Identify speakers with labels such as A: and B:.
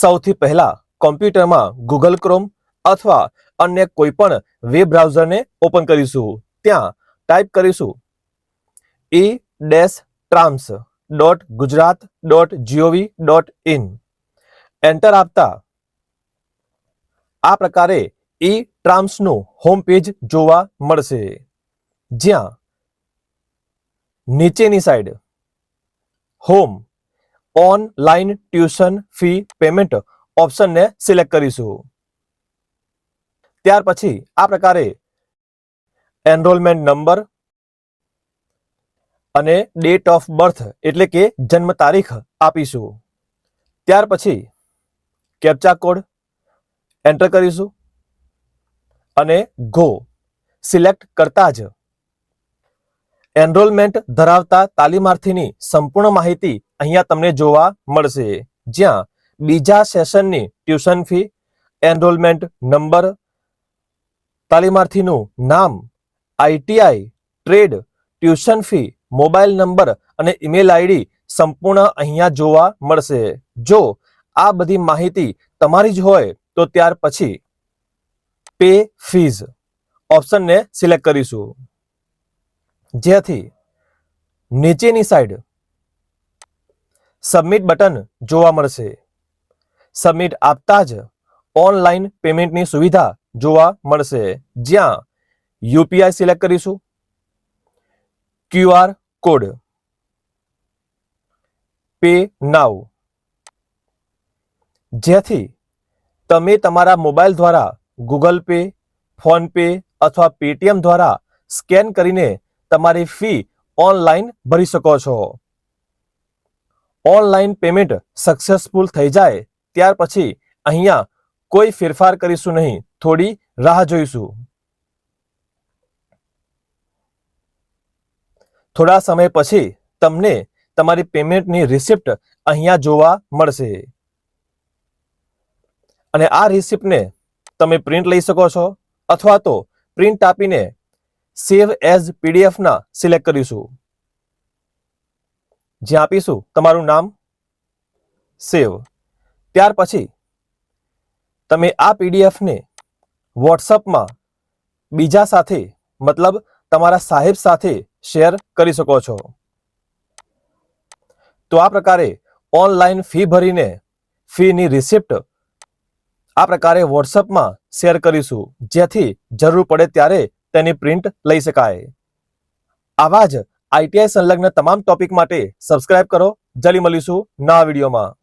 A: સૌથી પહેલા કોમ્પ્યુટરમાં ગૂગલ ક્રોમ અથવા અન્ય કોઈ પણ વેબ બ્રાઉઝરને ઓપન કરીશું. ત્યાં ટાઈપ કરીશું E dash trams dot Gujarat dot G O V dot in enter આપતા આ પ્રકારે ઈ ટ્રામ્સનું હોમ પેજ જોવા મળશે. જ્યાં નીચેની side home online tuition fee payment ઓપ્શનને select કરીશું. ત્યાર પછી આ પ્રકારે એનરોલમેન્ટ નંબર અને ડેટ ઓફ બર્થ એટલે કે જન્મ તારીખ આપીશું. ત્યાર પછી કેપ્ચા કોડ એન્ટર કરીશું અને ગો સિલેક્ટ કરતા જ એનરોલમેન્ટ ધરાવતા તાલીમાર્થીની સંપૂર્ણ માહિતી અહીંયા તમને જોવા મળશે. જ્યાં બીજા સેશનની ટ્યુશન ફી, એનરોલમેન્ટ નંબર, તાલીમાર્થીનું નામ ITI trade, tuition fee, mobile number અને ઈમેલ આઈડી સંપૂર્ણ અહીંયા જોવા મળશે. જો આ બધી માહિતી તમારી જ હોય, તો ત્યાર પછી પે ફીઝ ઓપ્શનને સિલેક્ટ કરીશું. જેથી નીચેની સાઈડ સબમિટ બટન જોવા મળશે. સબમિટ આપતા જ ઓનલાઈન પેમેન્ટની સુવિધા જોવા મળશે. જ્યાં યુપીઆઈ સિલેક્ટ કરીશું. ક્યુઆર કોડ પે નાવ જેથી તમે તમારા મોબાઈલ દ્વારા ગૂગલ પે ફોન પે અથવા પેટીએમ દ્વારા સ્કેન કરીને તમારી ફી ઓનલાઈન ભરી શકો છો. ઓનલાઈન પેમેન્ટ સક્સેસફુલ થઈ જાય, ત્યાર પછી અહીંયા કોઈ ફેરફાર કરીશું નહીં, થોડી રાહ જોઈશું. થોડા સમય પછી તમને તમારી પેમેન્ટની રિસિપ્ટ અહીંયા જોવા મળશે. અને આ રિસિપ્ટને તમે પ્રિન્ટ લઈ શકો છો, અથવા તો પ્રિન્ટ આપીને સેવ એઝ પીડીએફના સિલેક્ટ કરીશું. જ્યાં આપીશું તમારું નામ સેવ ત્યાર પછી તમે આ પીડીએફને વોટ્સઅપમાં બીજા સાથે, મતલબ તમારા સાહેબ સાથે શેર કરી શકો છો. તો આ પ્રકારે ઓનલાઈન ફી ભરીને ફીની રિસિપ્ટ આ પ્રકારે વોટ્સઅપમાં શેર કરીશું. જેથી જરૂર પડે ત્યારે તેની પ્રિન્ટ લઈ શકાય. આવા જ આઈટીઆઈ સંલગ્ન તમામ ટોપિક માટે સબસ્ક્રાઇબ કરો. જલ્દી મળીશું નવા વિડીયોમાં.